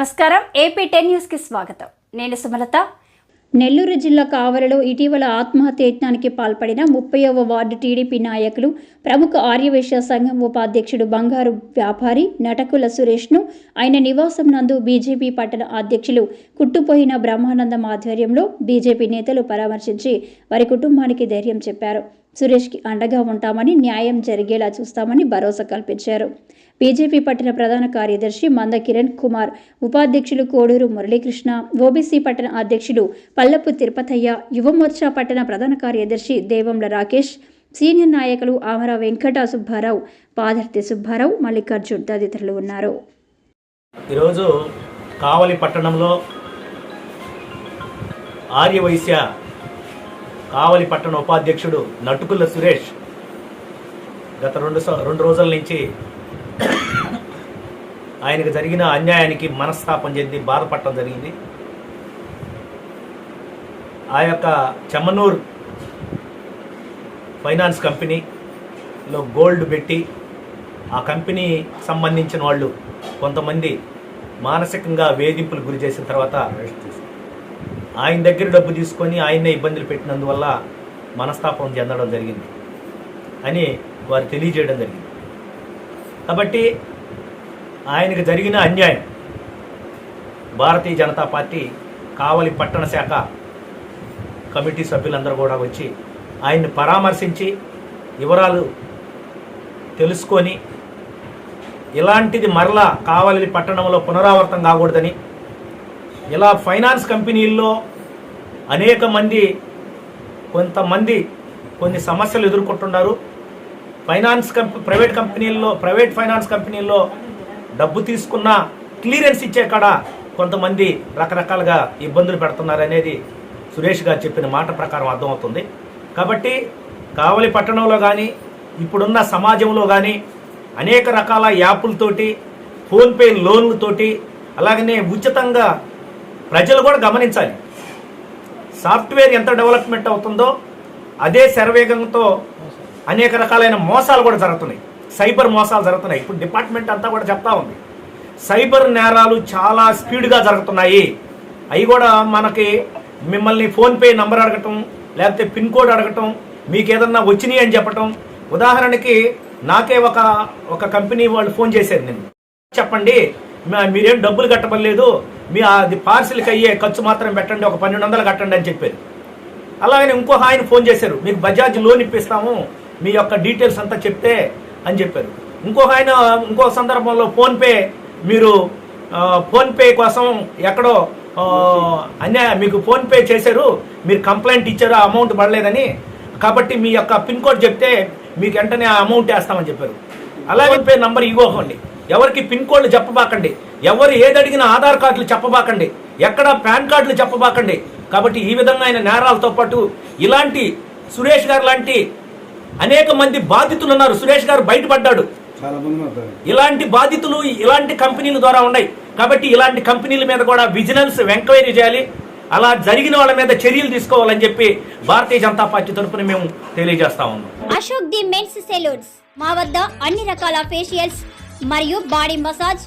నమస్కారం. AP ten న్యూస్కి స్వాగతం. నేను సుమలత. నెల్లూరు జిల్లా కావలలో ఇటీవల ఆత్మహత్య యత్నానికి పాల్పడిన ముప్పైవ వార్డు టీడీపీ నాయకులు ప్రముఖ ఆర్యవేశ్య సంఘం ఉపాధ్యక్షుడు బంగారు వ్యాపారి నటకుల సురేష్ను ఆయన నివాసం నందు బీజేపీ పట్టణ అధ్యక్షులు కుట్టుపోయిన బ్రహ్మానందం ఆధ్వర్యంలో బీజేపీ నేతలు పరామర్శించి వారి కుటుంబానికి ధైర్యం చెప్పారు. సురేష్కి అండగా ఉంటామని న్యాయం జరిగేలా చూస్తామని భరోసా కల్పించారు. బీజేపీ పట్టణ ప్రధాన కార్యదర్శి మంద కిరణ్ కుమార్ ఉపాధ్యక్షులు కోడూరు మురళీకృష్ణ ఓబీసీ పట్టణ అధ్యక్షులు పల్లపు తిరుపతయ్య యువమోర్చా పట్టణ ప్రధాన కార్యదర్శి దేవంల రాకేష్ సీనియర్ నాయకులు ఆమర వెంకట సుబ్బారావు పాదర్తి సుబ్బారావు మల్లికార్జున్ తదితరులు ఉన్నారు. ఈరోజు కావలి పట్టణంలో ఆర్యవైశ్య కావలి పట్టణ ఉపాధ్యక్షుడు నటుకుల సురేష్ గత రెండు స- రెండు రోజుల నుంచి ఆయనకు జరిగిన అన్యాయానికి మనస్తాపం చెంది బాధపడటం జరిగింది. ఆ యొక్క చెమ్మనూర్ ఫైనాన్స్ కంపెనీలో గోల్డ్ పెట్టి ఆ కంపెనీ సంబంధించిన వాళ్ళు కొంతమంది మానసికంగా వేధింపులు గురి చేసిన తర్వాత ఆయన దగ్గర డబ్బు తీసుకొని ఆయన్నే ఇబ్బందులు పెట్టినందువల్ల మనస్తాపం చెందడం జరిగింది అని వారు తెలియజేయడం జరిగింది. కాబట్టి ఆయనకు జరిగిన అన్యాయం భారతీయ జనతా పార్టీ కావలి పట్టణ శాఖ కమిటీ సభ్యులందరూ కూడా వచ్చి ఆయన్ని పరామర్శించి వివరాలు తెలుసుకొని ఇలాంటిది మరలా కావలి పట్టణంలో పునరావృతం కాకూడదని ఇలా ఫైనాన్స్ కంపెనీల్లో అనేక మంది కొంతమంది కొన్ని సమస్యలు ఎదుర్కొంటున్నారు. ఫైనాన్స్ కంపె ప్రైవేట్ కంపెనీల్లో ప్రైవేట్ ఫైనాన్స్ కంపెనీల్లో డబ్బు తీసుకున్న క్లియరెన్స్ ఇచ్చే కాడ కొంతమంది రకరకాలుగా ఇబ్బందులు పెడుతున్నారు అనేది సురేష్ గారు చెప్పిన మాట ప్రకారం అర్థమవుతుంది. కాబట్టి కావలి పట్టణంలో కానీ ఇప్పుడున్న సమాజంలో కానీ అనేక రకాల యాప్లతోటి ఫోన్పే లోన్లతోటి అలాగనే ఉచితంగా ప్రజలు కూడా గమనించాలి. సాఫ్ట్వేర్ ఎంత డెవలప్మెంట్ అవుతుందో అదే శరవేగంతో అనేక రకాలైన మోసాలు కూడా జరుగుతున్నాయి. సైబర్ మోసాలు జరుగుతున్నాయి. ఇప్పుడు డిపార్ట్మెంట్ అంతా కూడా చెప్తా ఉంది. సైబర్ నేరాలు చాలా స్పీడ్గా జరుగుతున్నాయి. అవి కూడా మనకి మిమ్మల్ని ఫోన్పే నంబర్ అడగటం లేకపోతే పిన్ కోడ్ అడగటం మీకు ఏదన్నా వచ్చినాయి అని చెప్పటం. ఉదాహరణకి నాకే ఒక ఒక కంపెనీ వాళ్ళు ఫోన్ చేశారు నేను చెప్పండి మీరేం డబ్బులు కట్టబడలేదు? మీ అది పార్సిల్కి అయ్యే ఖర్చు మాత్రం పెట్టండి ఒక పన్నెండు వందలు కట్టండి అని చెప్పారు. అలాగనే ఇంకో ఆయన ఫోన్ చేశారు మీకు బజాజ్ లోన్ ఇప్పిస్తాము మీ యొక్క డీటెయిల్స్ అంతా చెప్తే అని చెప్పారు. ఇంకో ఆయన ఇంకో సందర్భంలో ఫోన్పే మీరు ఫోన్పే కోసం ఎక్కడో ఆ, అన్యాయ మీకు ఫోన్పే చేశారు మీరు కంప్లైంట్ ఇచ్చారు ఆ అమౌంట్ పడలేదని. కాబట్టి మీ యొక్క పిన్ కోడ్ చెప్తే మీకు వెంటనే ఆ అమౌంట్ వేస్తామని చెప్పారు. అలాగే పే నంబర్ ఇవ్వకండి. ఎవరికి పిన్ కోడ్లు చెప్పబాకండి. ఎవరు ఏది అడిగినా ఆధార్ కార్డులు చెప్పబాకండి. ఎక్కడ పాన్ కార్డులు చెప్పబాకండి. కాబట్టి ఈ విధంగా ఆయన నేరాలతో పాటు ఇలాంటి సురేష్ గారు లాంటి అనేక మంది బాధితులు ఉన్నారు. సురేష్ గారు బయటపడ్డాడు. చాలా మంది మాట్లాడారు ఇలాంటి బాధితులు ఇలాంటి కంపెనీల ద్వారా ఉన్నాయి. కాబట్టి ఇలాంటి కంపెనీల మీద కూడా విజిలెన్స్ ఎంక్వైరీ చేయాలి. అలా జరిగిన వాళ్ళ మీద చర్యలు తీసుకోవాలని చెప్పి భారతీయ జనతా పార్టీ తరఫున మేము తెలియజేస్తా ఉన్నాం. Ashok the men's salons. మా వద్ద అన్ని రకాల ఫేషియల్స్ మరియు బాడీ మసాజ్